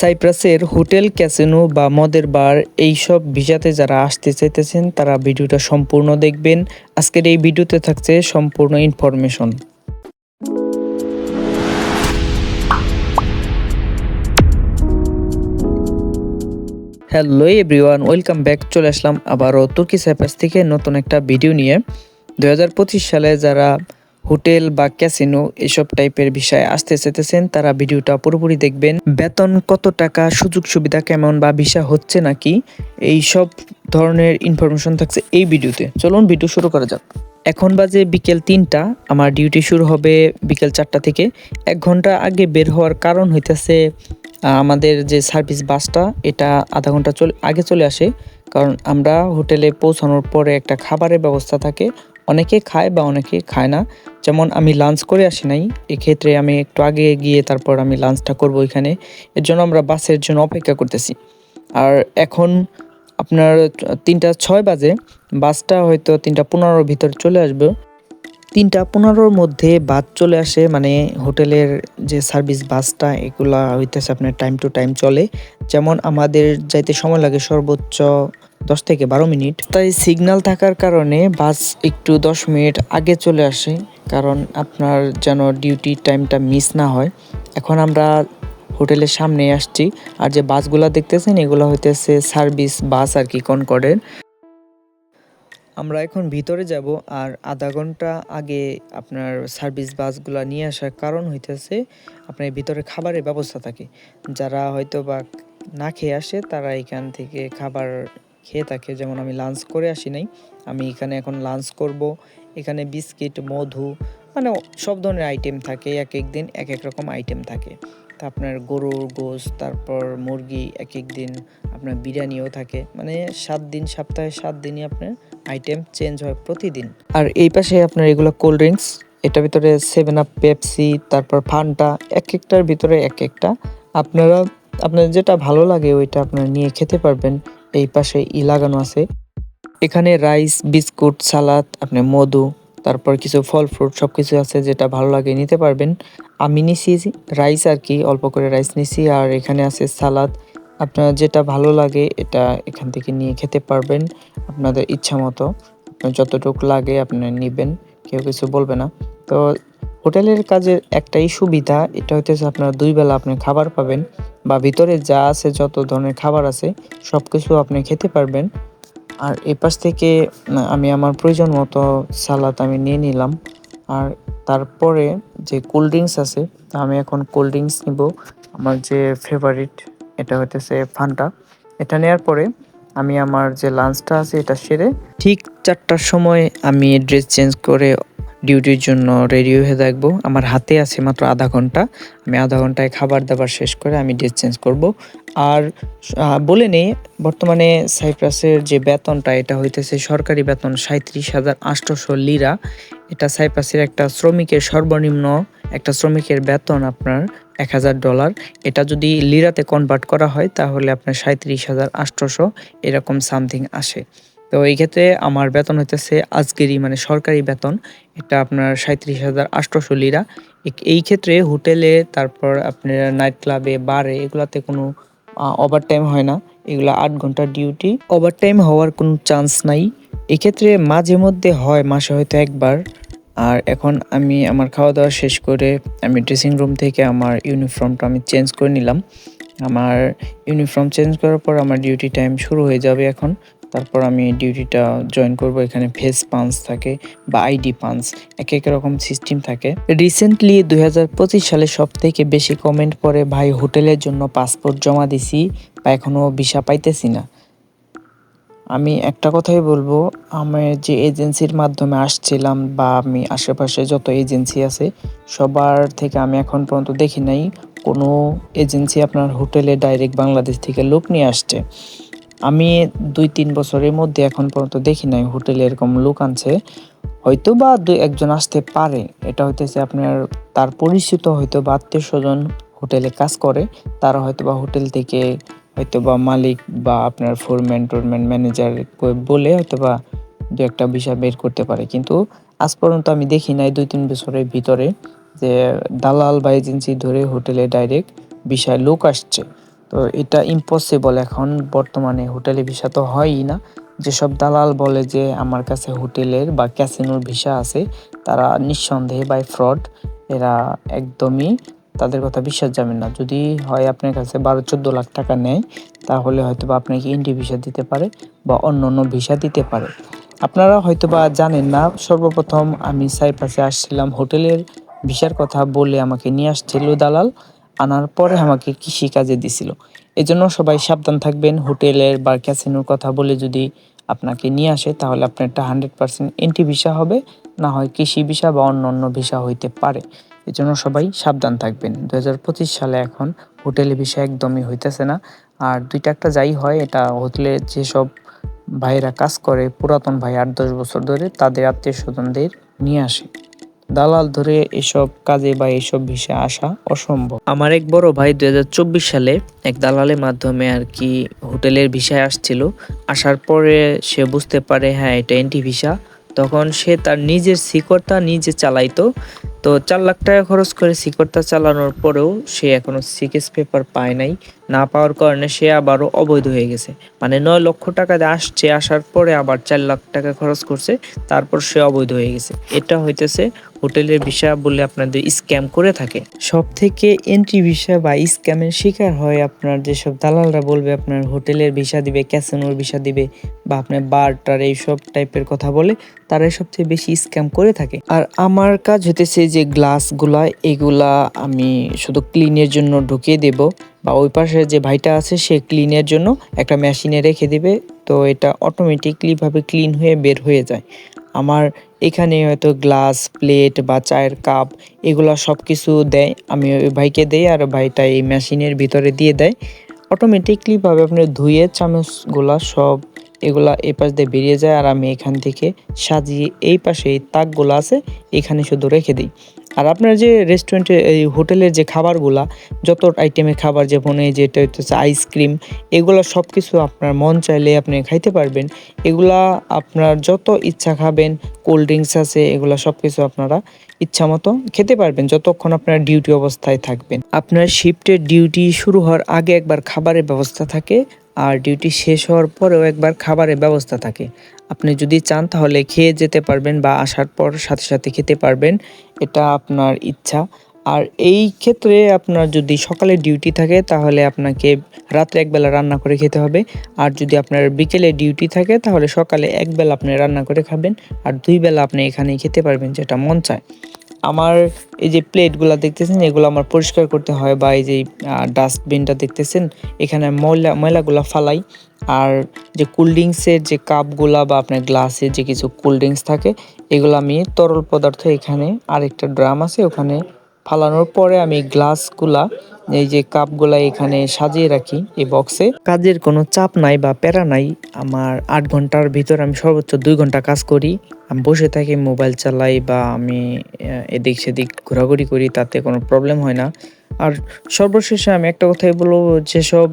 সাইপ্রাসের hotel, casino বা মদের বার এইসব ভিসাতে যারা আসতে চাইতেছেন, তারা ভিডিওটা সম্পূর্ণ দেখবেন। আজকের এই ভিডিওতে থাকছে সম্পূর্ণ information. Hello everyone, welcome back, চলে আসলাম আবারও তুর্কি সাইপ্রাস থেকে নতুন একটা ভিডিও নিয়ে। দু হাজার পঁচিশ সালে যারা হোটেল বা ক্যাসিনো এসব টাইপের বিষয়ে আসতে চেতেছেন, তারা ভিডিওটা পুরোপুরি দেখবেন। বেতন কত টাকা, সুযোগ সুবিধা কেমন বা ভিসা হচ্ছে নাকি, এই সব ধরনের ইনফরমেশন থাকছে এই ভিডিওতে। চলুন ভিডিও শুরু করা যাক। এখন বাজে বিকেল তিনটা, আমার ডিউটি শুরু হবে বিকেল চারটা থেকে। এক ঘণ্টা আগে বের হওয়ার কারণ হইতেছে আমাদের যে সার্ভিস বাসটা এটা আধা ঘণ্টা চলে, আগে চলে আসে। কারণ আমরা হোটেলে পৌঁছানোর পরে একটা খাবারের ব্যবস্থা থাকে। অনেকে খায় বা অনেকে খায় না। যেমন আমি লাঞ্চ করে আসি নাই, এক্ষেত্রে আমি একটু আগে গিয়ে তারপর আমি লাঞ্চটা করব এখানে। এর জন্য আমরা বাসের জন্য অপেক্ষা করতেছি। আর এখন আপনার তিনটা ছয় বাজে, বাসটা হয়তো তিনটা পনেরোর ভিতর চলে আসবে। তিনটা পনেরোর মধ্যে বাস চলে আসে মানে হোটেলের যে সার্ভিস বাসটা, এগুলা হইতেছে আপনার টাইম টু টাইম চলে। যেমন আমাদের যাইতে সময় লাগে সর্বোচ্চ দশ থেকে বারো মিনিট। তাই সিগন্যাল থাকার কারণে বাস একটু দশ মিনিট আগে চলে আসে, কারণ আপনার যেন ডিউটি টাইমটা মিস না হয়। এখন আমরা হোটেলের সামনে আসছি, আর যে বাসগুলা দেখতেছেন, এগুলো হইতেছে সার্ভিস বাস আর কি কনকর্ডের আমরা এখন ভিতরে যাব, আর আধা ঘণ্টা আগে আপনার সার্ভিস বাসগুলো নিয়ে আসার কারণ হইতেছে আপনার ভিতরে খাবারের ব্যবস্থা থাকে। যারা হয়তো বা না খেয়ে আসে, তারা এখান থেকে খাবার খেয়ে থাকে। যেমন আমি লাঞ্চ করে আসি নাই, আমি এখানে এখন লাঞ্চ করব। এখানে বিস্কিট, মধু মানে সব ধরনের আইটেম থাকে, এক এক দিন এক এক রকম আইটেম থাকে। তা আপনার গরুর গোশ তারপর মুরগি এক এক দিন, আপনার বিরিয়ানিও থাকে। মানে সাত দিন, সপ্তাহে সাত দিনই আপনার আইটেম চেঞ্জ হয় প্রতিদিন। আর এই পাশে আপনার এগুলো কোল্ড ড্রিঙ্কস এটার ভিতরে সেভেন আপ পেপসি তারপর ফান্টা এক একটার ভিতরে এক একটা। আপনারা, আপনার যেটা ভালো লাগে ওইটা আপনারা নিয়ে খেতে পারবেন। এই পাশে ই লাগানো আছে। এখানে রাইস, বিস্কুট, সালাদ, আপনি মধু, তারপর কিছু ফল ফ্রুট সব কিছু আছে যেটা ভালো লাগে, নিতে পারবেন। আমি নিছি রাইস আর কি, অল্প করে রাইস নিছি। আর এখানে আছে সালাদ। আপনার যেটা ভালো লাগে, এটা এখান থেকে নিয়ে খেতে পারবেন আপনাদের ইচ্ছা মতো। যতটুকু লাগে আপনি নেবেন, কেউ কিছু বলবে না। তো হোটেলের কাজের একটাই সুবিধা, এটা হইতেছে আপনার দুই বেলা আপনি খাবার পাবেন বা ভিতরে যা আছে, যত ধরনের খাবার আছে সব কিছু আপনি খেতে পারবেন। আর এই পাশ থেকে আমি আমার প্রয়োজন মতো সালাদ আমি নিয়ে নিলাম। আর তারপরে যে কোল্ড ড্রিঙ্কস আছে, তা আমি এখন কোল্ড ড্রিঙ্কস নিব। আমার যে ফেভারিট এটা হইতেছে ফান্টা এটা নেওয়ার পরে আমি আমার যে লাঞ্চটা আছে, এটা সেরে ঠিক চারটার সময় আমি ড্রেস চেঞ্জ করে ডিউটির জন্য রেডি হয়ে থাকব। আমার হাতে আছে মাত্র আধা ঘণ্টা। আমি আধা ঘন্টায় খাবার দাবার শেষ করে আমি ড্রেস চেঞ্জ করব। আর বলে নেই বর্তমানে সাইপ্রাসের যে বেতনটা, এটা হইতেছে সরকারি বেতন সাঁত্রিশ হাজার আটশোশো লিরা। এটা সাইপ্রাসের একটা শ্রমিকের সর্বনিম্ন, একটা শ্রমিকের বেতন আপনার এক হাজার ডলার। এটা যদি লিরাতে কনভার্ট করা হয়, তাহলে আপনার সাঁত্রিশ হাজার আটশোশো এরকম সামথিং আসে। তো এই ক্ষেত্রে আমার বেতন হইতেছে আজকেরই মানে সরকারি বেতন, এটা আপনার সাঁত্রিশ হাজার আটশোশো লিরা। এই ক্ষেত্রে হোটেলে তারপর আপনার নাইট ক্লাবে বারে এগুলাতে কোনো ওভার টাইম হয় না। এগুলো আট ঘণ্টা ডিউটি ওভার টাইম হওয়ার কোনো চান্স নাই। এক্ষেত্রে মাঝে মধ্যে হয়, মাসে হয়তো একবার। আর এখন আমি আমার খাওয়া দাওয়া শেষ করে আমি ড্রেসিং রুম থেকে আমার ইউনিফর্মটা আমি চেঞ্জ করে নিলাম। আমার ইউনিফর্ম চেঞ্জ করার পর আমার ডিউটি টাইম শুরু হয়ে যাবে এখন। তারপর আমি ডিউটিটা জয়েন করব। এখানে ফেস পাঞ্চ থাকে বা আইডি পাঞ্চ এক এক রকম সিস্টেম থাকে। রিসেন্টলি দু হাজার পঁচিশ সালে সব থেকে বেশি কমেন্ট পরে ভাই, হোটেলের জন্য পাসপোর্ট জমা দিছি, বা এখনও ভিসা পাইতেছি না। আমি একটা কথাই বলব, আমি যে এজেন্সির মাধ্যমে আসছিলাম, বা আমি আশেপাশে যত এজেন্সি আছে, সবার থেকে আমি এখন পর্যন্ত দেখি নাই, কোনো এজেন্সি আপনার হোটেলে ডাইরেক্ট বাংলাদেশ থেকে লোক নিয়ে আসছে। আমি দুই, তিন বছরের মধ্যে এখন পর্যন্ত দেখি নাই হোটেলে এরকম লোক আনছে। হয়তো বা দুই, একজন আসতে পারে। এটা হইতেছে আপনার, তার পরিচিত হয়তো বা আত্মীয় স্বজন হোটেলে কাজ করে। তারা হয়তো বা হোটেল থেকে হয়তো বা মালিক বা আপনার ফোরম্যান, টোরম্যান, ম্যানেজার বলে হয়তো বা দু একটা বিষয় বের করতে পারে। কিন্তু আজ পর্যন্ত আমি দেখি নাই দুই, তিন বছরের ভিতরে যে দালাল বা এজেন্সি ধরে হোটেলে ডাইরেক্ট বিষয় লোক আসছে। তো এটা ইম্পসিবল এখন। বর্তমানে হোটেলে ভিসা তো হয়ই না। যেসব দালাল বলে যে আমার কাছে হোটেলের বা ক্যাসিনোর ভিসা আছে, তারা নিঃসন্দেহে বাই ফ্রড এরা একদমই তাদের কথা বিশ্বাস যাবেন না। যদি হয় আপনার কাছে বারো, চোদ্দ লাখ টাকা নেয়, তাহলে হয়তো বা আপনাকে ইন্ডি ভিসা দিতে পারে বা অন্য অন্য ভিসা দিতে পারে। আপনারা হয়তো বা জানেন না, সর্বপ্রথম আমি সাইপাসে আসছিলাম। হোটেলের ভিসার কথা বলে আমাকে নিয়ে আসছিল দালাল। আনার পরে আমাকে কৃষি কাজে দিছিল। এজন্য সবাই সাবধান থাকবেন, হোটেলের বা ক্যাসিনোর কথা বলে যদি আপনাকে নিয়ে আসে, তাহলে আপনার একটা হান্ড্রেড পার্সেন্ট এন্টি ভিসা হবে, না হয় কৃষি ভিসা বা অন্য অন্য ভিসা হইতে পারে। এজন্য সবাই সাবধান থাকবেন। দু হাজার পঁচিশ সালে এখন হোটেলে ভিসা একদমই হইতেছে না। আর দুইটা একটা যাই হয়, এটা হোটেলে যেসব ভাইরা কাজ করে, পুরাতন ভাই আট দশ বছর ধরে, তাদের আত্মীয় স্বজনদের নিয়ে আসে। দালাল ধরে এসব কাজে বা এসব বিষয়ে আসা অসম্ভব। আমার এক বড় ভাই দুই সালে এক দালালের মাধ্যমে আর কি হোটেলের ভিসায় আসছিল। আসার পরে সে বুঝতে পারে হ্যাঁ এটা এন্টি ভিসা। তখন সে তার নিজের সিকরটা নিজে চালাইতো। তো চার লাখ টাকা খরচ করে সিকরটা চালানোর পরেও সে এখনও সিকেস পেপার পায় নাই। না পাওয়ার কারণে সে আবারও অবৈধ হয়ে গেছে। মানে নয় লক্ষ টাকা আসছে, আসার পরে আবার চার লাখ টাকা খরচ করছে, তারপর সে অবৈধ হয়ে গেছে। এটা হইতেছে হোটেলের ভিসা বলে আপনাদের স্ক্যাম করে থাকে। সব থেকে এন্ট্রি ভিসা বা স্ক্যামের শিকার হয় আপনার যেসব দালালরা বলবে আপনার হোটেলের ভিসা দিবে ক্যাসিনোর ভিসা দিবে বা আপনার বারটার এইসব টাইপের কথা বলে, তারাই সবচেয়ে বেশি স্ক্যাম করে থাকে। আর আমার কাজ হতেছে যে গ্লাসগুলা, এগুলা আমি শুধু ক্লিনের জন্য ঢুকিয়ে দেব বা ওই পাশে যে ভাইটা আছে সে ক্লিনের জন্য একটা মেশিনে রেখে দেবে, তো এটা অটোমেটিকলিভাবে ক্লিন হয়ে বের হয়ে যায়। আমার এখানে হয়তো গ্লাস, প্লেট বা চায়ের কাপ এগুলো সব কিছু দেয়। আমি ওই ভাইকে দেই আর ভাইটা এই মেশিনের ভিতরে দিয়ে দেয়। অটোমেটিকলিভাবে আপনি ধুয়ে চামচগুলা সব এগুলা এই পাশ দিয়ে বেরিয়ে যায় আর আমি এখান থেকে সাজিয়ে এই পাশে এই তাকগুলো আছে, এখানে শুধু রেখে দিই। আর আপনার যে রেস্টুরেন্টে এই হোটেলের যে খাবারগুলা, যত আইটেমের খাবার, যেমন এই যেটা হচ্ছে আইসক্রিম এগুলো সব কিছু আপনার মন চাইলে আপনি খাইতে পারবেন। এগুলা আপনার যত ইচ্ছা খাবেন কোল্ড ড্রিঙ্কস আছে, এগুলো সব কিছু আপনারা ইচ্ছা মতো খেতে পারবেন, যতক্ষণ আপনার ডিউটি অবস্থায় থাকবেন। আপনার শিফটের ডিউটি শুরু হওয়ার আগে একবার খাবারের ব্যবস্থা থাকে আর ডিউটি শেষ হওয়ার পরেও একবার খাবারের ব্যবস্থা থাকে। আপনি যদি চান তাহলে খেয়ে যেতে পারবেন বা আসার পর সাথে সাথে খেতে পারবেন, এটা আপনার ইচ্ছা। আর এই ক্ষেত্রে আপনার যদি সকালে ডিউটি থাকে তাহলে আপনাকে রাত্রে একবেলা রান্না করে খেতে হবে। আর যদি আপনার বিকেলে ডিউটি থাকে তাহলে সকালে একবেলা আপনি রান্না করে খাবেন, আর দুই বেলা আপনি এখানেই খেতে পারবেন, যেটা মন চায়। আমার এই যে প্লেটগুলো দেখতেছেন, এগুলো আমার পরিষ্কার করতে হয় বা এই যে ডাস্টবিনটা দেখতেছেন, এখানে ময়লা, ময়লাগুলো ফালাই। আর যে কোল্ড ড্রিঙ্কসের যে কাপগুলা বা আপনার গ্লাসে যে কিছু কোল্ড ড্রিঙ্কস থাকে, এগুলো আমি তরল পদার্থ এখানে আরেকটা ড্রাম আছে, ওখানে ফালানোর পরে আমি গ্লাসগুলা, এই যে কাপগুলা এখানে সাজিয়ে রাখি এই বক্সে। কাজের কোনো চাপ নাই বা প্যারা নাই, আমার আট ঘণ্টার ভিতর আমি সর্বোচ্চ দুই ঘণ্টা কাজ করি। আমি বসে থাকি, মোবাইল চালাই বা আমি এদিক সেদিক ঘোরাঘুরি করি, তাতে কোনো প্রবলেম হয় না। আর সর্বশেষে আমি একটা কথাই বলব, যেসব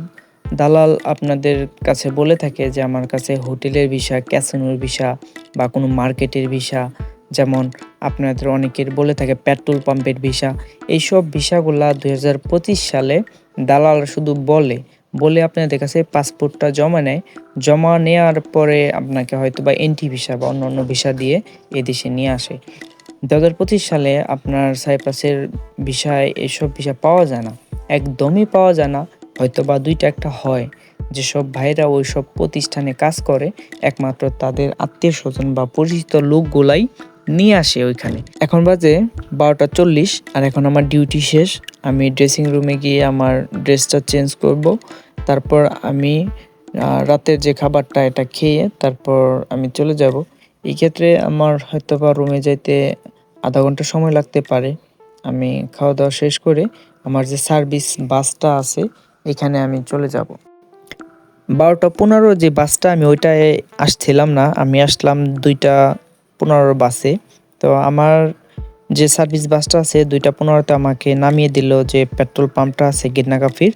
দালাল আপনাদের কাছে বলে থাকে যে আমার কাছে হোটেলের ভিসা, ক্যাসিনোর ভিসা বা কোনো মার্কেটের ভিসা, যেমন আপনাদের অনেকের বলে থাকে পেট্রোল পাম্পের ভিসা। এইসব ভিসাগুলা দুই হাজার পঁচিশ সালে দালাল শুধু বলে বলে আপনাদের কাছে পাসপোর্টটা জমা নেয়। জমা নেওয়ার পরে আপনাকে হয়তো বা এন্টি ভিসা বা অন্য অন্য ভিসা দিয়ে এদেশে নিয়ে আসে। দু হাজার পঁচিশ সালে আপনার সাইপ্রাসের ভিসায় এসব ভিসা পাওয়া যায় না। একদমই পাওয়া যায় না হয়তো বা দুইটা একটা হয়। যেসব ভাইরা ওই সব প্রতিষ্ঠানে কাজ করে, একমাত্র তাদের আত্মীয় স্বজন বা পরিচিত লোকগুলাই নিয়ে আসে ওইখানে। এখন বাজে বারোটা চল্লিশ আর এখন আমার ডিউটি শেষ। আমি ড্রেসিং রুমে গিয়ে আমার ড্রেসটা চেঞ্জ করব। তারপর আমি রাতের যে খাবারটা এটা খেয়ে তারপর আমি চলে যাব। এই ক্ষেত্রে আমার হয়তো বা রুমে যাইতে আধা ঘণ্টা সময় লাগতে পারে। আমি খাওয়া দাওয়া শেষ করে আমার যে সার্ভিস বাসটা আছে, এখানে আমি চলে যাব। বারোটা পনেরো যে বাসটা আমি ওইটায় আসছিলাম না, আমি আসলাম দুইটা পনেরো বাসে। তো আমার যে সার্ভিস বাসটা আছে, দুইটা পনেরোতে আমাকে নামিয়ে দিল যে পেট্রোল পাম্পটা আছে গিরনাগাফির।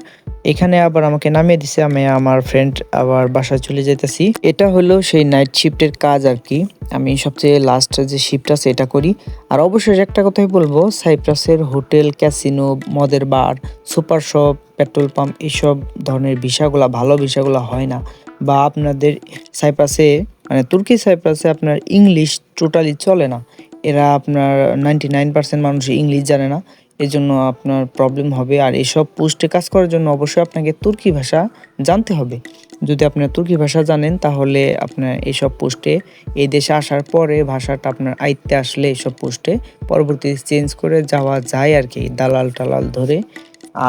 এখানে আবার আমাকে নামিয়ে দিছে, আমি আমার ফ্রেন্ড আবার বাসায় চলে যেতেছি এটা হলো সেই নাইট শিফটের কাজ আর কি। আমি সবচেয়ে লাস্ট যে শিফট আছে, এটা করি। আর অবশ্যই একটা কথাই বলব, সাইপ্রাসের হোটেল ক্যাসিনো মদের bar super shop petrol pump এইসব ধরনের ভিসাগুলো, ভালো ভিসাগুলো হয় না। বা আপনাদের সাইপ্রাসে মানে তুর্কি সাইপ্রাসে আপনার ইংলিশ টোটালি চলে না। এরা আপনার নাইনটি নাইন পার্সেন্ট মানুষ ইংলিশ জানে না। এই জন্য আপনার প্রবলেম হবে। আর এসব পোস্টে কাজ করার জন্য অবশ্যই আপনাকে তুর্কি ভাষা জানতে হবে। যদি আপনার তুর্কি ভাষা জানেন, তাহলে আপনার এইসব পোস্টে এই দেশে আসার পরে ভাষাটা আপনার আয়ত্তে আসলে এইসব পোস্টে পরবর্তীতে চেঞ্জ করে যাওয়া যায় আর কি দালাল টালাল ধরে।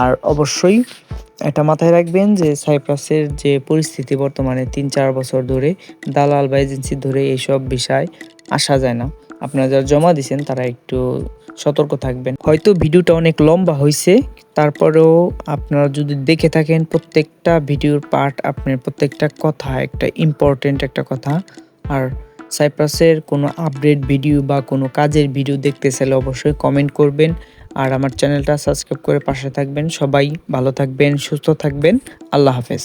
আর অবশ্যই এটা মাথায় রাখবেন যে সাইপ্রাসের যে পরিস্থিতি বর্তমানে তিন চার বছর ধরে, দালাল বা এজেন্সি ধরে এইসব বিষয় আসা যায় না। আপনারা যারা জমা দিয়েছেন তারা একটু সতর্ক থাকবেন। হয়তো ভিডিওটা অনেক লম্বা হয়েছে তারপরেও আপনারা যদি দেখে থাকেন প্রত্যেকটা ভিডিওর পার্ট আপনার প্রত্যেকটা কথা একটা ইম্পর্টেন্ট একটা কথা, আর সাইপ্রাসের কোনো আপডেট ভিডিও বা কোনো কাজের ভিডিও দেখতে চাইলে অবশ্যই কমেন্ট করবেন, আর আমার চ্যানেলটা সাবস্ক্রাইব করে পাশে থাকবেন। সবাই ভালো থাকবেন, সুস্থ থাকবেন। আল্লাহ হাফেজ।